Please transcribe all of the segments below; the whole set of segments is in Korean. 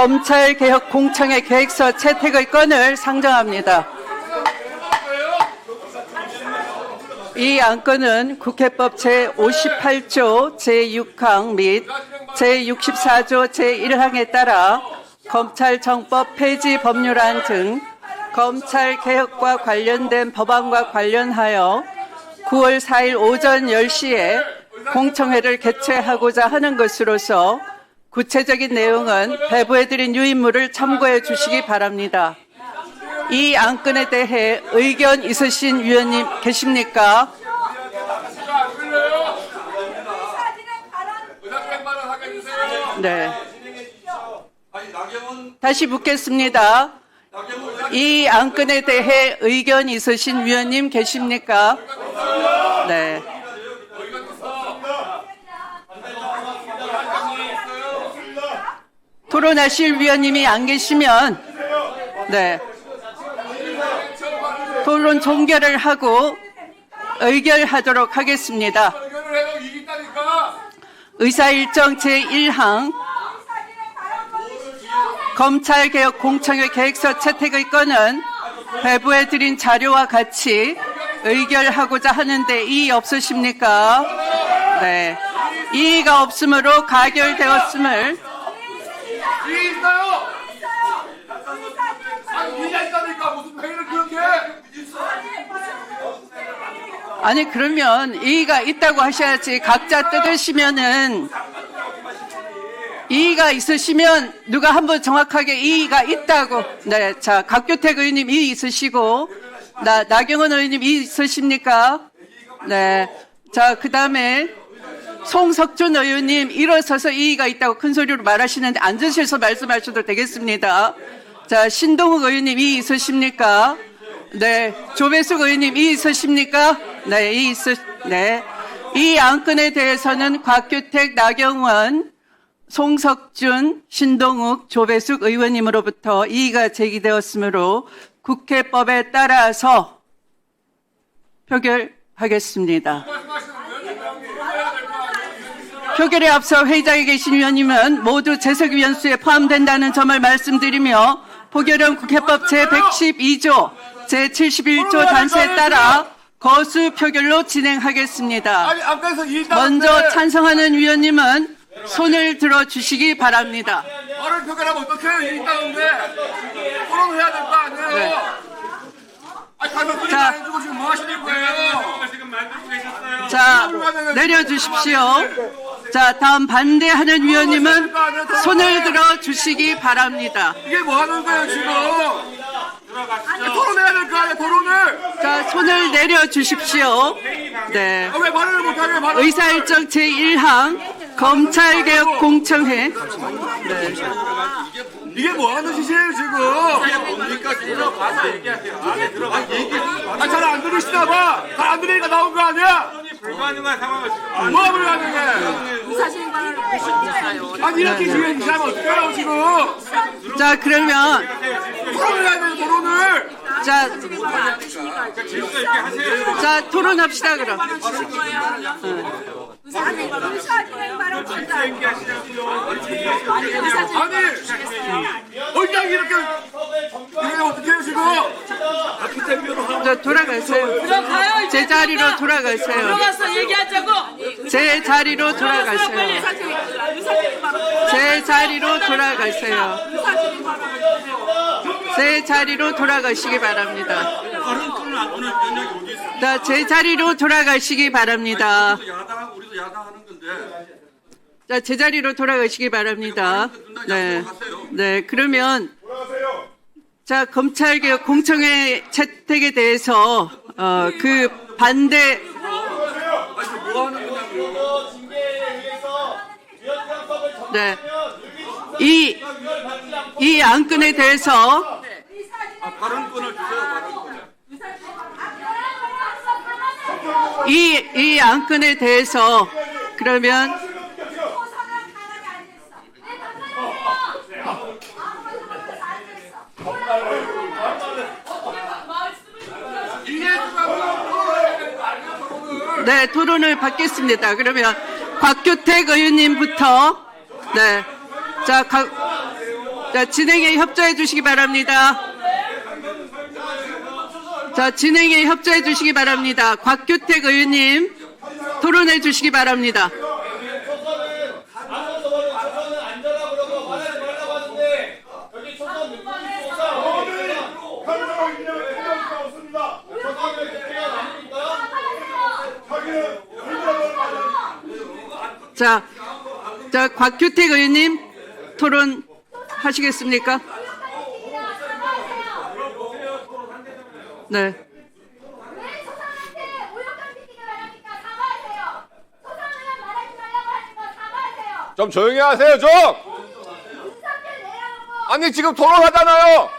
검찰개혁 공청회 계획서 채택의 건을 상정합니다. 이 안건은 국회법 제58조 제6항 및 제64조 제1항에 따라 검찰청법 폐지 법률안 등 검찰개혁과 관련된 법안과 관련하여 9월 4일 오전 10시에 공청회를 개최하고자 하는 것으로서 구체적인 내용은 배부해드린 유인물을 참고해 주시기 바랍니다. 이 안건에 대해 의견 있으신 위원님 계십니까? 네. 다시 묻겠습니다. 이 안건에 대해 의견 있으신 위원님 계십니까? 네. 토론하실 위원님이 안 계시면 네. 토론 종결을 하고 의결하도록 하겠습니다. 의사일정 제1항 검찰개혁 공청회 계획서 채택의 건은 배부해드린 자료와 같이 의결하고자 하는데 이의 없으십니까? 네. 이의가 없으므로 가결되었음을 이게 있어요. 아니 이가 있다니까 무슨 회의를 그렇게 해? 아니 그러면 이의가 있다고 하셔야지 각자 뜯으시면은 이의가 있으시면 누가 한번 정확하게 이의가 있다고. 네 자 각규택 의원님 이의 있으시고 나 나경원 의원님 이의 있으십니까? 네자 그다음에 송석준 의원님 일어서서 이의가 있다고 큰 소리로 말하시는데 앉으셔서 말씀하셔도 되겠습니다. 자 신동욱 의원님 이의 있으십니까? 네, 조배숙 의원님 이 있으십니까? 네, 이 있으, 네. 이 안건에 대해서는 곽규택, 나경원, 송석준, 신동욱, 조배숙 의원님으로부터 이의가 제기되었으므로 국회법에 따라서 표결하겠습니다. 표결에 앞서 회의장에 계신 위원님은 모두 재석위원 수에 포함된다는 점을 말씀드리며 포결은 국회법 제112조 제71조 단서에 따라 거수 표결로 진행하겠습니다. 아니 이긴다. 먼저 찬성하는 위원님은 손을 들어 주시기 바랍니다. 말을 표결하면 어떡해요? 이긴다는데 토론해야 될 거 아니에요? 네. 아니 자. 해주고 지금 뭐 하시는 거예요? 자, 내려 주십시오. 자, 다음 반대하는 위원님은 손을 들어 주시기 바랍니다. 이게 뭐 하는 거예요 지금? 아니, 토론해야 될 거 아니야 토론을? 자, 손을 내려 주십시오. 네. 아, 왜 말을 못하게 말을? 의사일정 제1항 검찰개혁 공청회 이게 뭐 하는 짓이에요 지금? 이게 뭡니까 들어가서 얘기하세요. 안에 들어가서 얘기. 아잘 안 들으시나 봐. 잘 안 들으니까 나온 거 아니야? 불가능한 상황을 지금 뭐가 불가능해? 아니 이렇게 지금 지금 어떡해요 지금? 자 그러면 토론을 해야 돼요 토론을. 자. 자 토론합시다 그럼 아니 의장이 이렇게 이게 어떡해요 지금? 자 돌아가세요 제 자리로 돌아가세요 들어가서 얘기하자고. 제 자리로 돌아가세요 제 자리로 돌아가세요 제 자리로 돌아가시기 바랍니다 자, 제 자리로 돌아가시기 바랍니다. 자, 제 자리로 돌아가시기 바랍니다. 네. 네, 그러면, 자, 검찰개혁 공청회 채택에 대해서, 어, 그 반대, 네. 이, 이 안건에 대해서, 발언권을 주세요 발언권. 이, 이 안건에 대해서, 그러면, 이게 누가 토론해야 되는 거 아니야 토론을? 네, 토론을 받겠습니다. 그러면 곽규택 의원님부터 네, 자, 각, 자, 진행에 협조해 주시기 바랍니다. 자, 진행에 협조해 주시기 바랍니다. 곽규택 의원님, 토론해 주시기 바랍니다. 자, 자, 곽규택 의원님, 토론 하시겠습니까? 네. 좀 조용히 하세요 좀. 아니 지금 토론하잖아요.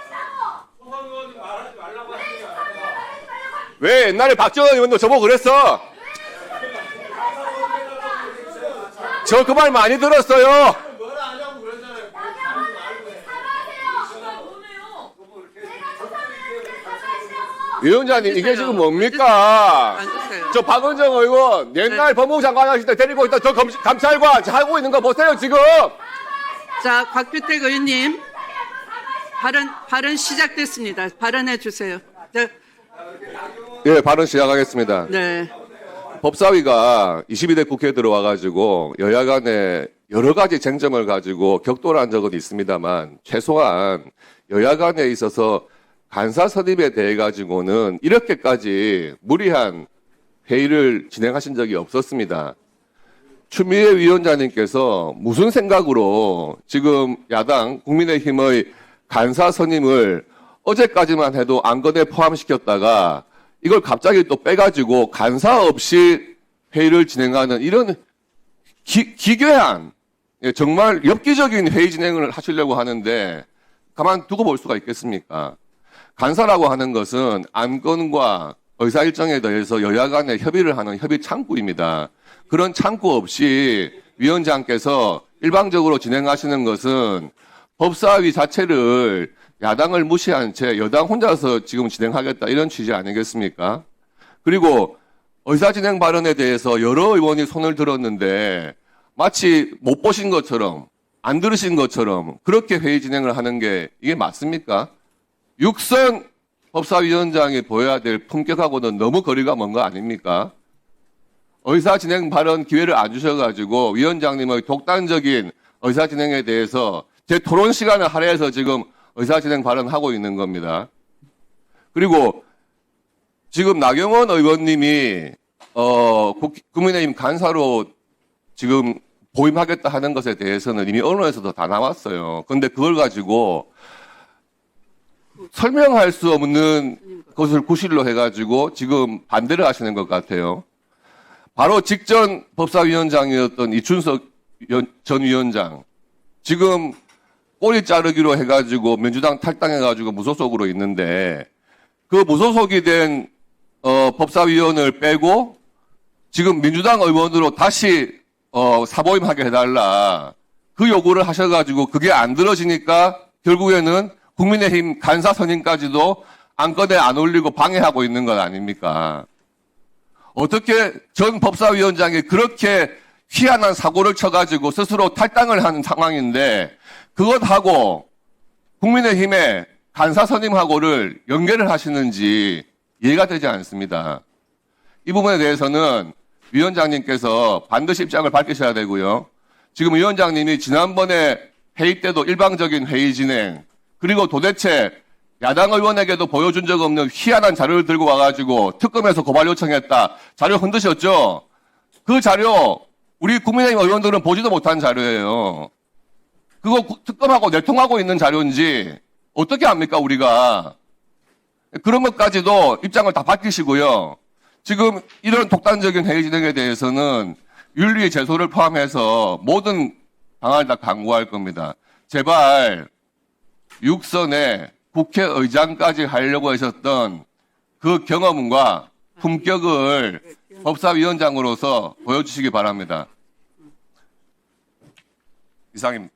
왜 옛날에 박정원 의원도 저보고 그랬어? 저 그 말 많이 들었어요. 위원장님 이게 지금 뭡니까? 저 박은정 의원 옛날 법무부 장관 하실 때 데리고 있던 저 검, 감찰관 하고 있는 거 보세요 지금. 자, 곽규택 의원님, 발언, 발언 시작됐습니다. 발언해 주세요. 네. 예, 발언 시작하겠습니다. 네. 법사위가 22대 국회에 들어와가지고 여야 간에 여러 가지 쟁점을 가지고 격돌한 적은 있습니다만 최소한 여야 간에 있어서 간사 선임에 대해 가지고는 이렇게까지 무리한 회의를 진행하신 적이 없었습니다. 추미애 위원장님께서 무슨 생각으로 지금 야당 국민의힘의 간사 선임을 어제까지만 해도 안건에 포함시켰다가 이걸 갑자기 또 빼가지고 간사 없이 회의를 진행하는 이런 기, 기괴한 예, 정말 엽기적인 회의 진행을 하시려고 하는데 가만 두고 볼 수가 있겠습니까? 간사라고 하는 것은 안건과 의사 일정에 대해서 여야 간에 협의를 하는 협의 창구입니다. 그런 창구 없이 위원장께서 일방적으로 진행하시는 것은 법사위 자체를 야당을 무시한 채 여당 혼자서 지금 진행하겠다 이런 취지 아니겠습니까? 그리고 의사진행 발언에 대해서 여러 의원이 손을 들었는데 마치 못 보신 것처럼 안 들으신 것처럼 그렇게 회의 진행을 하는 게 이게 맞습니까? 육선 법사위원장이 보여야 될 품격하고는 너무 거리가 먼 거 아닙니까? 의사진행 발언 기회를 안 주셔가지고 위원장님의 독단적인 의사진행에 대해서 제 토론 시간을 할애해서 지금 의사진행 발언하고 있는 겁니다. 그리고 지금 나경원 의원님이 어, 국- 국민의힘 간사로 지금 보임하겠다 하는 것에 대해서는 이미 언론에서도 다 나왔어요. 근데 그걸 가지고 설명할 수 없는 것을 구실로 해가지고 지금 반대를 하시는 것 같아요. 바로 직전 법사위원장이었던 이춘석 전 위원장. 지금 꼬리 자르기로 해가지고 민주당 탈당해가지고 무소속으로 있는데 그 무소속이 된 어, 법사위원을 빼고 지금 민주당 의원으로 다시 어, 사보임하게 해달라 그 요구를 하셔가지고 그게 안 들어지니까 결국에는 국민의힘 간사 선임까지도 안건에 안 올리고 방해하고 있는 것 아닙니까? 어떻게 전 법사위원장이 그렇게 희한한 사고를 쳐가지고 스스로 탈당을 하는 상황인데 그것하고 국민의힘의 간사 선임하고를 연결을 하시는지 이해가 되지 않습니다. 이 부분에 대해서는 위원장님께서 반드시 입장을 밝히셔야 되고요. 지금 위원장님이 지난번에 회의 때도 일방적인 회의 진행, 그리고 도대체 야당 의원에게도 보여준 적 없는 희한한 자료를 들고 와가지고 특검에서 고발 요청했다. 자료 흔드셨죠? 그 자료 우리 국민의힘 의원들은 보지도 못한 자료예요. 그거 구- 특검하고 내통하고 있는 자료인지 어떻게 합니까 우리가? 그런 것까지도 입장을 다 밝히시고요. 지금 이런 독단적인 회의 진행에 대해서는 윤리 제소를 포함해서 모든 방안을 다 강구할 겁니다. 제발 육선에 국회의장까지 하려고 하셨던 그 경험과 품격을 법사위원장으로서 보여주시기 바랍니다. 이상입니다.